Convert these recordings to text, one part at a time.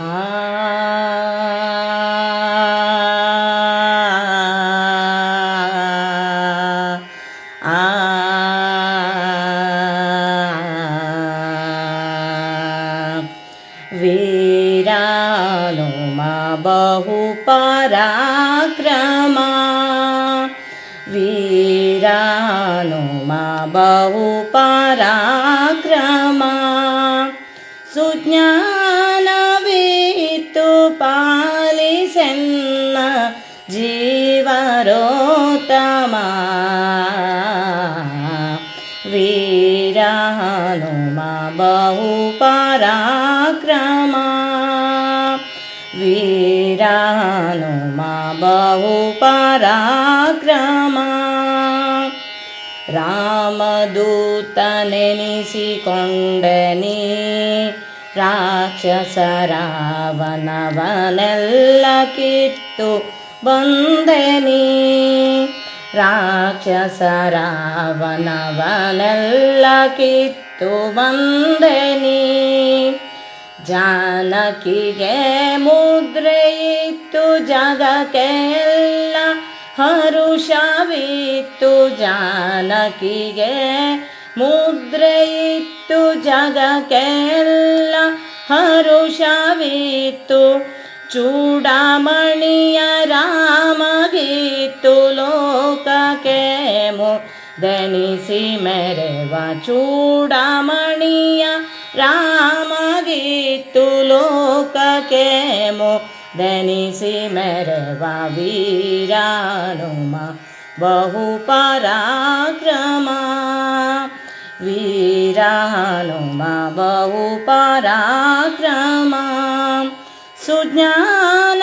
वीरालो मा बहु पराक्रमा वीरालो मा बहु पराक्रमा सुज्ञा ಜೀವರೋತ್ತಮ ವೀರಹನುಮ ಬಹು ಪರಾಕ್ರಮ ವೀರಹನುಮ ಬಹು ಪರಾಕ್ರಮ ರಾಮದೂತನೆನಿಸಿಕೊಂಡನಿ ರಾಕ್ಷಸರಾವನವನೆಲ್ಲ ಕಿತ್ತು ಬಂದೆನಿ ರಾಕ್ಷಸರಾವನವನೆಲ್ಲ ಕಿತ್ತು ಬಂದೆನಿ ಜಾನಕಿಗೆ ಮುದ್ರೆಯಿತ್ತು ಜಗಕ್ಕೆಲ್ಲ ಹರುಷವಿತ್ತು. ಜಾನಕಿಗೆ ಮುದ್ರೆಯಿತ್ತು ಜಗಕ್ಕೆಲ್ಲ ಹರುಷವಿತ್ತು. ಚೂಡಾಮಣಿಯ ರಾಮಗಿತ್ತು ధనము ధనిసి మెరవా చూడమణియ రామగీతులోకేము ధనిసి మెరవా వీరానుమ బహు పరాక్రమా వీరానుమ బహు పరాక్రమా సుజ్ఞాన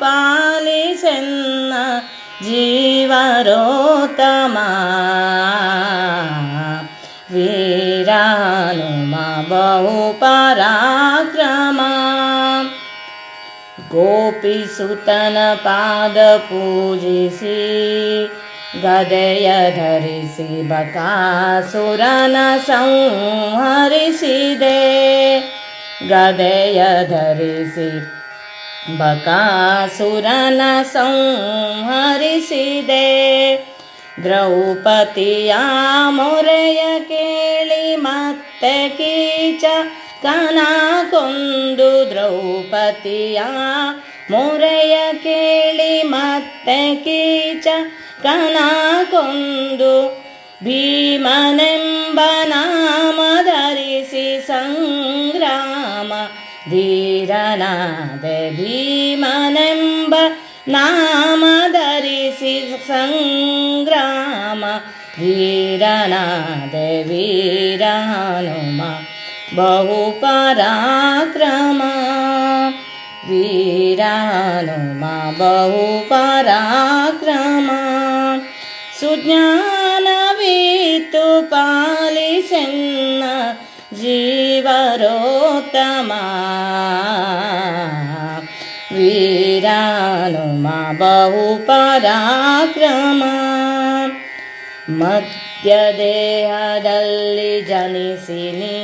పాలిసెన్న జీ वीरानुम बहु पराग्रमा गोपीसुतनपादपूजिषि गदय धरिषि बकासुरन संहरिषि दे। गदय धरिषि ಬಕಾಸುರನ ಸಂಹರಿಸಿದೆ. ದ್ರೌಪದಿಯ ಮೊರೆಯ ಕೇಳಿ ಮತ್ತೆ ಕೀಚ ಕನ ಕೊಂದು ದ್ರೌಪದಿಯ ಮೊರೆಯ ಕೇಳಿ ಮತ್ತೆ ಕೀಚ ಕನ ಕೊಂದು ಧೀರನಾದೆ ಭೀಮನೆಂಬ ನಾಮ ಧರಿಸಿ ಸಂಗ್ರಾಮ ಧೀರನಾದೆ ವೀರಹನುಮ ಬಹು ಪರಾಕ್ರಮ ವೀರಹನುಮ ಬಹು ಪರಾಕ್ರಮ ಸುಜ್ಞಾನವಿತ್ತು ಪಾಲಿಸೆನ್ನ ಜೀವರೋತ್ತಮ. ವೀರಾನುಮ ಬಹು ಪರಾಕ್ರಮ ಮಧ್ಯದೇಹದಲ್ಲಿ ಜನಿಸಿನಿ.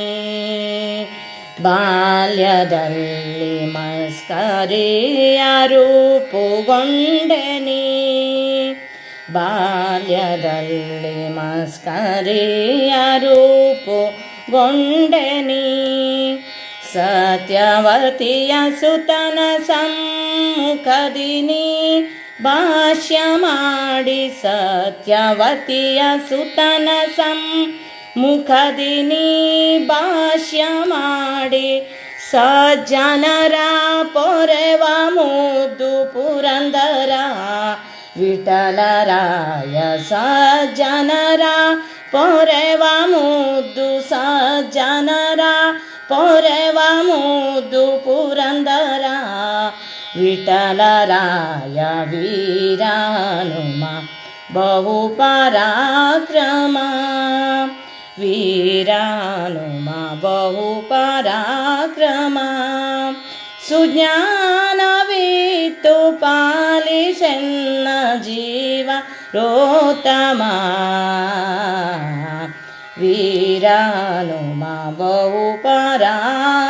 ಬಾಲ್ಯದಲ್ಲಿ ಮಸ್ಕರಿಯ ರೂಪುಗೊಂಡೆನಿ. ಬಾಲ್ಯದಲ್ಲಿ ಮಸ್ಕರಿಯ ರೂಪುಗೊಂಡೆನಿ ಸತ್ಯವತಿಯ ಸುತನ ಸಮ್ಮುಖದಿನಿ ಭಾಷ್ಯ ಮಾಡಿ ಸತ್ಯವತಿಯ ಸುತನ ಸಮ್ಮುಖದಿನಿ ಭಾಷ್ಯ ಮಾಡಿ ಸಜ್ಜನರ ಪೊರೆವ ಮುದ್ದು ಪುರಂದರ ವಿಠಲರಾಯ ಸಜ್ಜನರ ಪೊರೆವ ಮುದ್ದು ಸಜ್ಜನರ, ಪೊರೆವ ಮುದ್ದು ಪುರಂದರ. ವಿಠಲರಾಯ ವೀರಾನುಮ ಬಹು ಪರಾಕ್ರಮ ವೀರಾನುಮ ಬಹು ಪರಾಕ್ರಮ ಸುಜ್ಞಾನವಿತ್ತು ಪಾಲಿಸೆನ್ನ ಜೀವ ರೋತಮ વીરાનો માં બહુ પરા